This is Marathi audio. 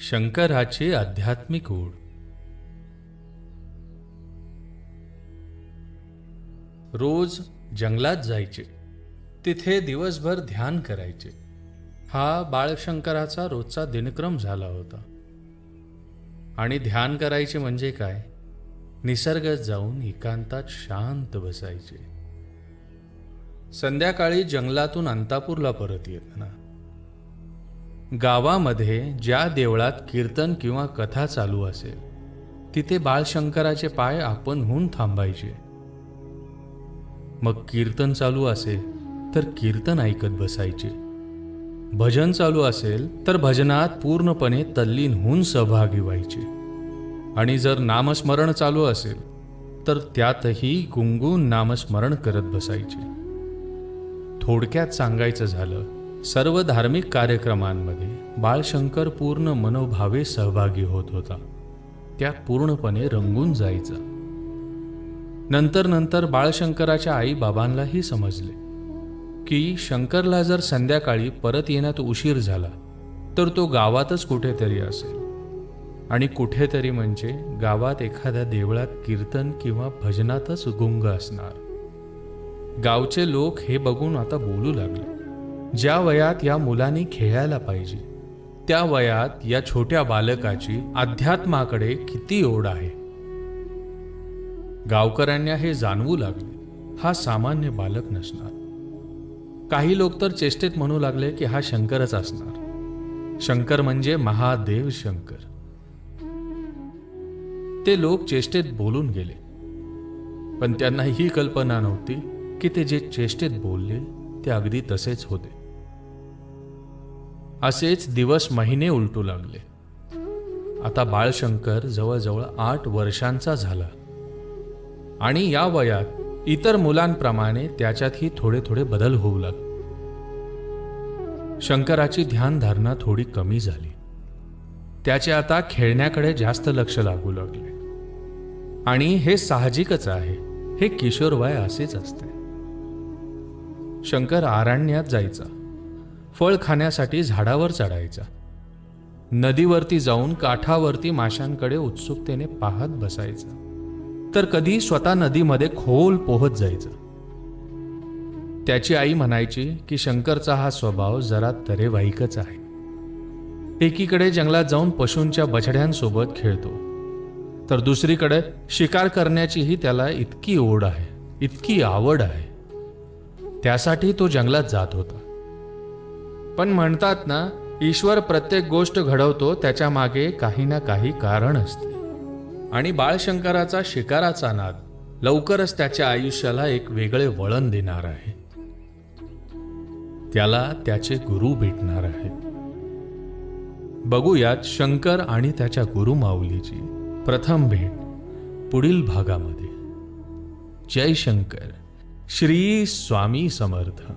शंकराची आध्यात्मिक ओढ. रोज जंगलात जायचे. तिथे दिवसभर ध्यान करायचे. हा बाळशंकराचा रोजचा दिनक्रम झाला होता. आणि ध्यान करायचे म्हणजे काय? निसर्गात जाऊन एकांतात शांत बसायचे. संध्याकाळी जंगलातून अंतापूरला परत येताना गावामध्ये ज्या देवळात कीर्तन किंवा कथा चालू असेल तिथे बाळशंकराचे पाय आपण होऊन थांबायचे. मग कीर्तन चालू असेल तर कीर्तन ऐकत बसायचे. भजन चालू असेल तर भजनात पूर्णपणे तल्लीन होऊन सहभागी व्हायचे. आणि जर नामस्मरण चालू असेल तर त्यातही गुंगून नामस्मरण करत बसायचे. थोडक्यात सांगायचं झालं सर्व धार्मिक कार्यक्रमांमध्ये बाळशंकर पूर्ण मनोभावे सहभागी होत होता. त्यात पूर्णपणे रंगून जायचा. नंतर नंतर बाळशंकराच्या आई बाबांनाही समजले की शंकरला जर संध्याकाळी परत येण्यात उशीर झाला तर तो गावातच कुठेतरी असेल. आणि कुठेतरी म्हणजे गावात एखाद्या देवळात कीर्तन किंवा भजनातच गुंग असणार. गावचे लोक हे बघून आता बोलू लागले. ज्या वयात या मुलांनी खेळायला पाहिजे त्या वयात या छोट्या बालकाची अध्यात्माकडे किती ओढ आहे? गावकऱ्यांना हे जाणवू लागले हा सामान्य बालक नसणार. काही लोक तर चेष्टेत म्हणू लागले की हा शंकरच असणार. शंकर म्हणजे महादेव शंकर. ते लोक चेष्टेत बोलून गेले. पण त्यांना ही कल्पना नव्हती की ते जे चेष्टेत बोलले ते अगदी तसेच होते. असेच दिवस महिने उलटू लागले. आता बाळशंकर जवळजवळ आठ वर्षांचा झाला. आणि या वयात इतर मुलांप्रमाणे त्याच्यातही थोडे थोडे बदल होऊ लागले. शंकराची ध्यानधारणा थोडी कमी झाली. त्याचे आता खेळण्याकडे जास्त लक्ष लागू लागले. आणि हे साहजिकच आहे हे किशोरवय असेच असते. शंकर आरण्यात जायचा. फळ खाण्यासाठी झाडावर चढायचा. नदीवरती जाऊन काठावरती माशांकडे उत्सुकतेने पाहत बसायचा. तर कधी स्वतः नदीमध्ये खोल पोहत जायचं. त्याची आई म्हणायची की शंकरचा हा स्वभाव जरा तरेवाईकच आहे. एकीकडे जंगलात जाऊन पशूंच्या बछड्यांसोबत खेळतो. तर दुसरीकडे शिकार करण्याचीही त्याला इतकी ओढ आहे इतकी आवड आहे. त्यासाठी तो जंगलात जात होता. पण म्हणतात ना ईश्वर प्रत्येक गोष्ट घडवतो त्याच्यामागे काही ना काही कारण असते. आणि बाळशंकराचा शिकाराचा नाद लवकरच त्याच्या आयुष्याला एक वेगळे वळण देणार आहे. त्याला त्याचे गुरु भेटणार आहेत. बघूयात शंकर आणि त्याच्या गुरु माऊलीची प्रथम भेट पुढील भागामध्ये. जय शंकर. श्री स्वामी समर्थ.